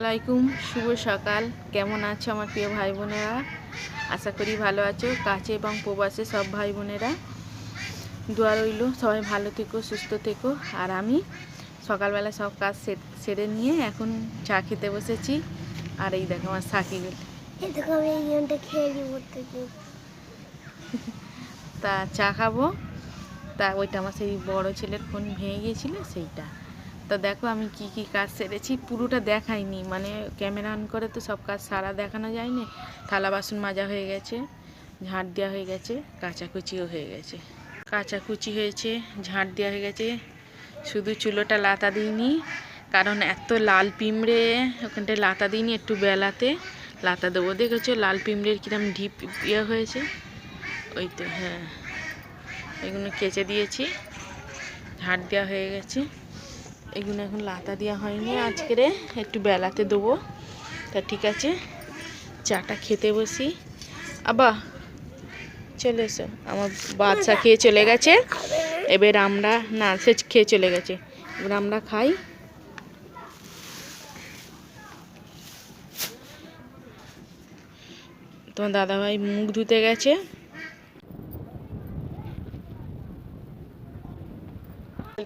আসসালামাইকুম শুভ সকাল। কেমন আছো আমার প্রিয় ভাই বোনেরা আশা করি ভালো আছো কাছে এবং প্রবাসে সব ভাই বোনেরা দোয়া রইল সবাই ভালো থেকো সুস্থ থেকো। আর আমি সকালবেলা সব কাজ সেরে নিয়ে এখন চা খেতে বসেছি। আর এই দেখো আমার গেমটা খেয়ে তা চা খাব। তা ওইটা আমার সেই বড় ছেলের ফোন ভেঙে গিয়েছিল সেইটা। তো দেখো আমি কি কি কাজ সেরেছি, পুরোটা দেখাইনি। মানে ক্যামেরা অন করে তো সব কাজ সারা দেখানো যায়নি। থালা বাসন মাজা হয়ে গেছে, ঝাঁট দেওয়া হয়ে গেছে, কাচাকুচিও হয়ে গেছে। কাচাকুচি হয়েছে, ঝাঁট দেওয়া হয়ে গেছে। শুধু চুলোটা লাতা দিইনি, কারণ এত লাল পিমড়ে, ওখানটায় লাতা দিইনি একটু বেলাতে। লাতা দেবো দেখেছ? লাল পিমড়ের কিরম ঢিপ ইয়ে হয়েছে। ওই তো হ্যাঁ। এগুলো কেচে দিয়েছি, ঝাঁট দেওয়া হয়ে গেছে। এগুলো এখন লাতা দেওয়া হয়নি আজকেরে একটু বেলাতে দেবো। তা ঠিক আছে, চাটা খেতে বসি। আবা চলে এসো, আমার বাদশা খেয়ে চলে গেছে। এবার আমরা, না, সে খেয়ে চলে গেছে। এবার আমরা খাই। তোমার দাদাভাই মুখ ধুতে গেছে।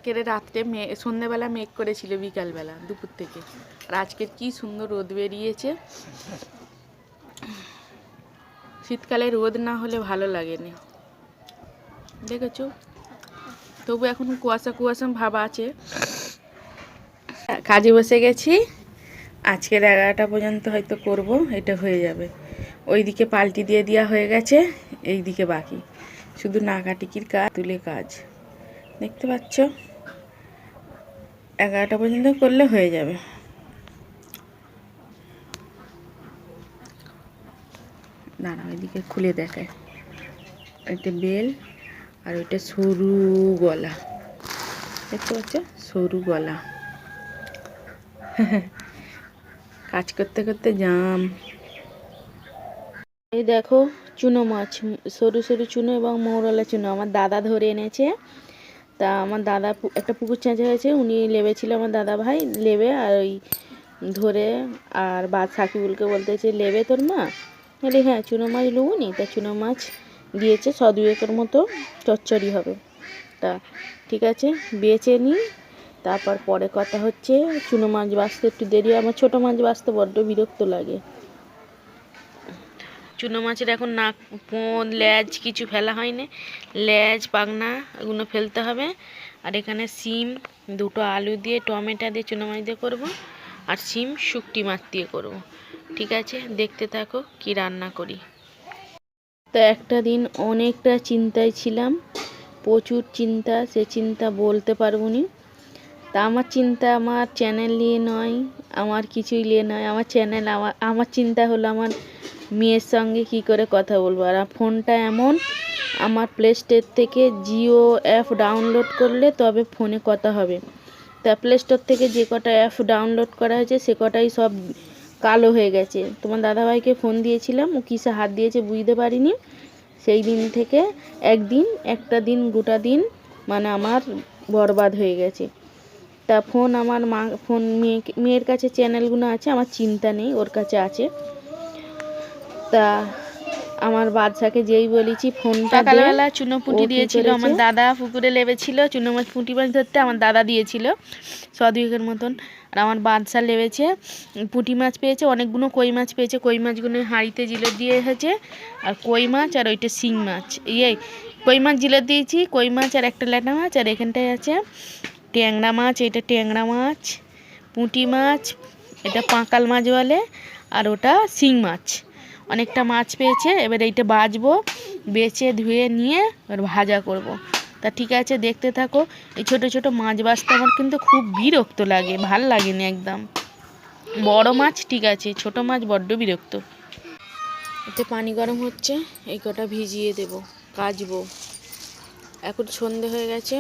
কালকের রাত্রে মে, সন্ধ্যেবেলা মেঘ করেছিল বিকালবেলা, দুপুর থেকে। আর আজকের কি সুন্দর রোদ বেরিয়েছে। শীতকালে রোদ না হলে ভালো লাগে না দেখেছ? তবু এখন কুয়াশা কুয়াশা ভাব আছে। কাজে বসে গেছি। আজকের এগারোটা পর্যন্ত হয়তো করব, এটা হয়ে যাবে। ওইদিকে পাল্টি দিয়ে দেওয়া হয়ে গেছে এই দিকে বাকি। শুধু নাকাটিকির কাজ, তুলে কাজ। দেখতে পাচ্ছ? এগারোটা পর্যন্ত করলে হয়ে যাবে। দাঁড়া, ওইদিকে খুলে দেখায়। এটা বেল আর ওইটা সরু গলা। দেখতে পাচ্ছ? সরু গলা। কাজ করতে করতে জাম। এই দেখো, চুনো মাছ, সরু সরু চুনো এবং মৌরলা চুনো। আমার দাদা ধরে এনেছে। তা আমার দাদা একটা পুকুর চেঁচা হয়েছে উনি লেবেছিল আমার দাদা ভাই, লেবে আর ওই ধরে আর বাদ সাকিবুলকে বলতেছে লেবে তোর মা? বলি হ্যাঁ চুনো মাছ লুবো নি তা চুনো মাছ দিয়েছে, ছ দুয়েকের মতো চচ্চড়ি হবে। তা ঠিক আছে, বেচে নিই। তারপর পরে কথা হচ্ছে, চুনো মাছ বাঁচতে একটু দেরি আমার ছোটো মাছ বাঁচতে বড্ড বিরক্ত লাগে। চুনো মাছের এখন নাক, পোঁদ, ল্যাজ কিছু ফেলা হয়নি। ল্যাজ পাখনা এগুলো ফেলতে হবে। আর এখানে সিম, দুটো আলু দিয়ে, টমেটো দিয়ে চুনো মাছ দিয়ে করব। আর সিম শুকটি মাছ দিয়ে করব। ঠিক আছে? দেখতে থাকো কি রান্না করি। তো একটা দিন অনেকটা চিন্তায় ছিলাম। প্রচুর চিন্তা, সে চিন্তা বলতে পারব নি। তা আমার চিন্তা আমার চ্যানেল নিয়ে নয়, আমার কিছুই নিয়ে নয়। আমার চ্যানেল আমার আমার চিন্তা হলো আমার মেয়ের সঙ্গে কি করে কথা বলব? আর ফোনটা এমন, আমার প্লে স্টোর থেকে জিও অ্যাপ ডাউনলোড করলে তবে ফোনে কথা হবে। তা প্লে স্টোর থেকে যে কটা অ্যাপ ডাউনলোড করা হয়েছে, সে কটাই সব কালো হয়ে গেছে। তোমার দাদাভাইকে ফোন দিয়েছিলাম, ও কিসে হাত দিয়েছে বুঝতে পারিনি। সেই দিন থেকে একদিন, একটা দিন, গোটা দিন মানে আমার বরবাদ হয়ে গেছে। তা ফোন আমার মা, ফোন মেয়ে মেয়ের কাছে চ্যানেলগুলো আছে, আমার চিন্তা নেই, ওর কাছে আছে। তা আমার বাদশাকে যেই বলেছি ফোনটা সকালবেলা চুনো পুঁটি দিয়েছিল আমার দাদা পুকুরে লেবেছিল চুনো মাছ পুঁটি মাছ ধরতে আমার দাদা দিয়েছিল সদুয়েকের মতন। আর আমার বাদশা লেবেছে পুঁটি মাছ পেয়েছে অনেকগুলো কই মাছ পেয়েছে কই মাছগুলো হাঁড়িতে জিলে দিয়ে এসেছে আর কই মাছ আর ওইটা শিং মাছ। ইয়ে কই মাছ জিলে দিয়েছি কই মাছ আর একটা ল্যাটা মাছ আর এখানটায় আছে ট্যাংরা মাছ এটা ট্যাংরা মাছ পুঁটি মাছ এটা পাঁকাল মাছ বলে আর ওটা শিং মাছ। অনেকটা মাছ পেয়েছে, এবার এইটা বাজবো বেছে ধুয়ে নিয়ে এবার ভাজা করব। তা ঠিক আছে, দেখতে থাকো, এই ছোট ছোট মাছ বাছতে আমার কিন্তু খুব বিরক্ত লাগে, ভালো লাগেনি একদম। বড় মাছ, ঠিক আছে, ছোট মাছ বড্ড বিরক্ত। এতে পানি গরম হচ্ছে, এই কটা ভিজিয়ে দেব, কাচবো। এখন সন্ধে হয়ে গেছে,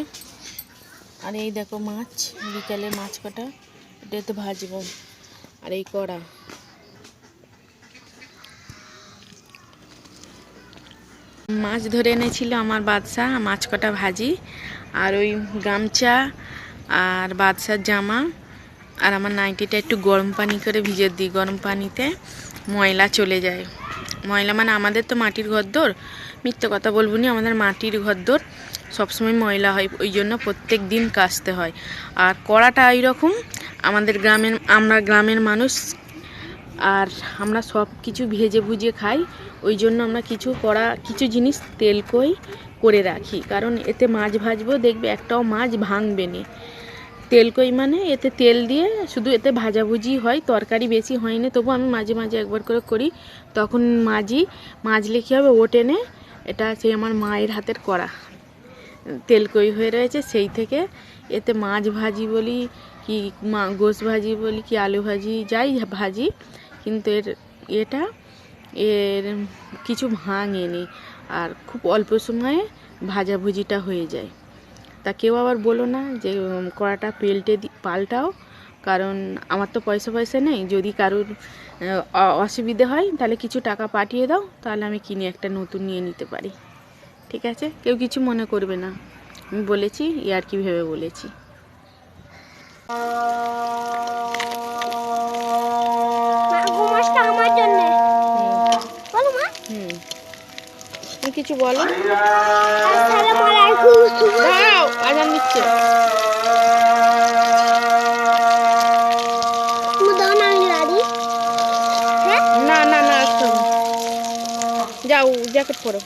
আর এই দেখো মাছ, বিকালে মাছ কটা, এটা তো ভাজবো। আর এই কড়া। মাছ ধরে এনেছিল আমার বাদশা মাছ কটা ভাজি আর ওই গামছা আর বাদশার জামা আর আমার নাইটিটা একটু গরম পানি করে ভিজে দিই। গরম পানিতে ময়লা চলে যায়। ময়লা মানে আমাদের তো মাটির ঘরদোর। মিথ্যে কথা বলব নি, আমাদের মাটির ঘরদোর। সবসময় ময়লা হয়, ওই জন্য প্রত্যেক দিন কাচতে হয়। আর কড়াটা এইরকম, আমাদের গ্রামের, আমরা গ্রামের মানুষ আর আমরা সব কিছু ভেজে ভুজে খাই, ওই জন্য আমরা কিছু কড়া, কিছু জিনিস তেল কই করে রাখি। কারণ এতে মাছ ভাজবো, দেখবে একটাও মাছ ভাঙবে না। তেল কই মানে? এতে তেল দিয়ে শুধু এতে ভাজাভুজি হয়, তরকারি বেশি হয় না, তবু আমি মাঝে মাঝে একবার করে করি। তখন মাঝি মাজলে কী হবে ওটে নে এটা সেই আমার মায়ের হাতের করা তেল কই হয়ে রয়েছে সেই থেকে এতে মাছ ভাজি বলি, কি মা গোস ভাজি বলি, কি আলু ভাজি, যাই ভাজি কিন্তু এর, এটা এর কিছু ভাঙেনি। আর খুব অল্প সময়ে ভাজাভুজিটা হয়ে যায়। তা কেউ আবার বলো না যে কড়াটা পেল্টে পাল্টাও, কারণ আমার তো পয়সা পয়সা নেই। যদি কারোর অসুবিধে হয়, তাহলে কিছু টাকা পাঠিয়ে দাও, তাহলে আমি কিনে একটা নতুন নিয়ে নিতে পারি। ঠিক আছে? কেউ কিছু মনে করবে না। আমি বলেছি ইয়ার কি ভেবে বলেছি। কিছু বলো? আজান দিচ্ছে না না না আসতে যাও জ্যাকেট পরো।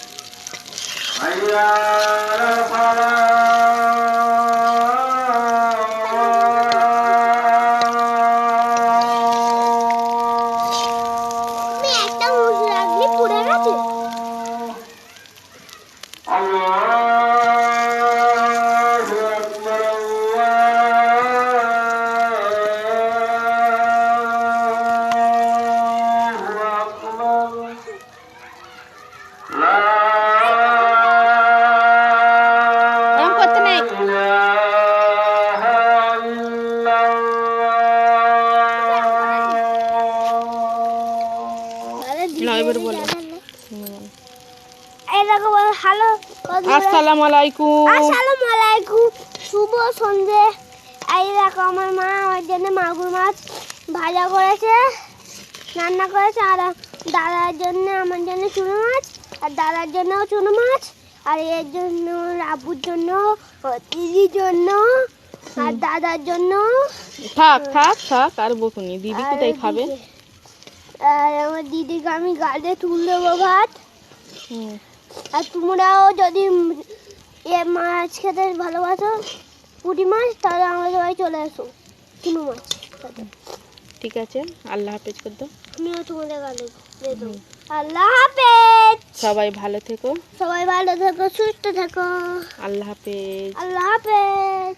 আসসালামু আলাইকুম। আসসালামু আলাইকুম। শুভ সন্ধে। এই দেখো আমার মা আমার জন্য মাগুর মাছ ভাজা করেছে রান্না করেছে। আর দাদার জন্য আমার জন্য চুনো মাছ আর দাদার জন্যও চুনো মাছ আর এর জন্য আবুর জন্য দিদির জন্য আর দাদার জন্য। থাক থাক থাক আর বকুনি দিদি কোথায় খাবে? আর আমার দিদিকে আমি গালে তুল দেবো ভাত। হুম, আর তোমরাও যদি এ মাছ খেতে ভালোবাসো পুঁটি মাছ তাহলে আমরা সবাই চলে আসো চুনো মাছ। ঠিক আছে আল্লাহ হাফেজ করতো দাও। আমিও তোমাদের গালে দেবো। আল্লাহ হাফেজ! সবাই ভালো থেকো। সবাই ভালো থেকো সুস্থ থেকো। আল্লাহ হাফেজ। আল্লাহ হাফেজ!